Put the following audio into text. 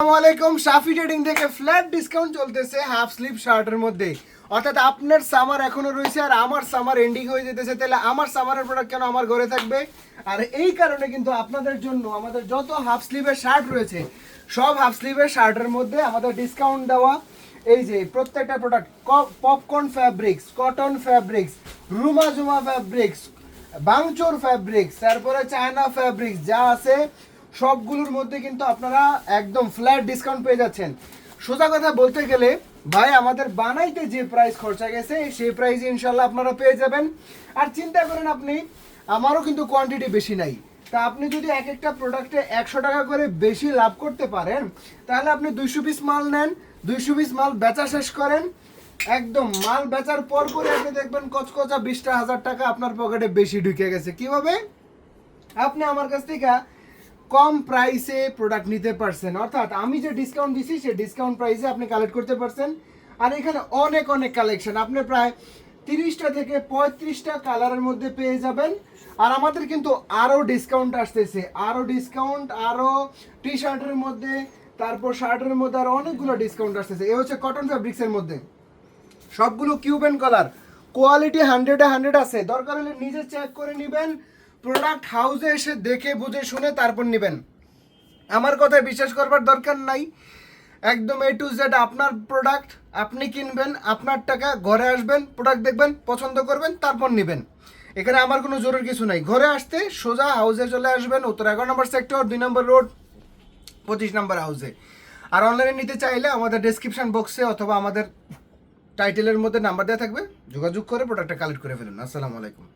আসসালামু আলাইকুম সাফি ট্রেডিং থেকে ফ্ল্যাট ডিসকাউন্ট চলতেছে হাফ স্লিভ শার্টের মধ্যে। অর্থাৎ আপনার সামার এখনও রয়েছে আর আমার সামার এন্ডিং হয়ে যেতেছে। তাহলে আমার সামারের প্রোডাক্ট কেন আমার ঘরে থাকবে? আর এই কারণে কিন্তু আপনাদের জন্য আমাদের যত হাফ স্লিভের শার্ট রয়েছে, সব হাফ স্লিভের শার্টের মধ্যে আমাদের ডিসকাউন্ট দেওয়া। এই যে প্রত্যেকটা product popcorn fabrics cotton fabrics Ruma জুমা ফ্যাব্রিক্স বাংচোর ফ্যাব্রিক্স তারপরে চায়না ফ্যাব্রিক্স যা আছে সবগুলোর মধ্যে কিন্তু আপনারা একদম ফ্ল্যাট ডিসকাউন্ট পেয়ে যাচ্ছেন। সোজা কথা বলতে গেলে, ভাই, আমাদের বানাইতে যে প্রাইস খরচা গেছে, সেই প্রাইস ইনশাল্লাহ আপনারা পেয়ে যাবেন। আর চিন্তা করেন আপনি, আমারও কিন্তু কোয়ান্টিটি বেশি নাই। তা আপনি যদি এক একটা প্রোডাক্টে একশো টাকা করে বেশি লাভ করতে পারেন, তাহলে আপনি দুইশো পিস মাল নেন, দুইশো পিস মাল বেচা শেষ করেন। একদম মাল বেচার পর পরে আপনি দেখবেন কচকচা বিশটা হাজার টাকা আপনার পকেটে বেশি ঢুকে গেছে। কীভাবে? আপনি আমার কাছ থেকে কম প্রাইসে প্রোডাক্ট নিতে পারছেন। অর্থাৎ আমি যে ডিসকাউন্ট দিছি, সেই ডিসকাউন্ট প্রাইসে আপনি কালেক্ট করতে পারছেন। আর এখানে অনেক অনেক কালেকশন আপনি প্রায় তিরিশটা থেকে পঁয়ত্রিশটা কালারের মধ্যে পেয়ে যাবেন। আর আমাদের কিন্তু আরও ডিসকাউন্ট আসতেছে। আরও ডিসকাউন্ট আরও টি শার্টের মধ্যে, তারপর শার্টের মধ্যে আরও অনেকগুলো ডিসকাউন্ট আসতেছে। এ হচ্ছে কটন ফ্যাব্রিক্সের মধ্যে। সবগুলো কিউবেন কালার কোয়ালিটি হান্ড্রেডে হান্ড্রেড আছে। দরকার হলে নিজে চেক করে নেবেন। প্রোডাক্ট হাউসে এসে দেখে, বুঝে, শুনে তারপর নেবেন। আমার কথায় বিশ্বাস করবার দরকার নাই। একদম এ টু জেড আপনার প্রোডাক্ট আপনি কিনবেন, আপনার টাকা ঘরে আসবেন প্রোডাক্ট দেখবেন, পছন্দ করবেন, তারপর নেবেন। এখানে আমার কোনো জরুরি কিছু নাই। ঘরে আসতে সোজা হাউসে চলে আসবেন, উত্তর এগারো নম্বর সেক্টর দুই নম্বর রোড পঁচিশ নম্বর হাউসে আর অনলাইনে নিতে চাইলে আমাদের ডেসক্রিপশন বক্সে অথবা আমাদের টাইটেলের মধ্যে নাম্বার দেওয়া থাকবে। যোগাযোগ করে প্রোডাক্টটা কালেক্ট করে ফেলুন। আসসালামু আলাইকুম।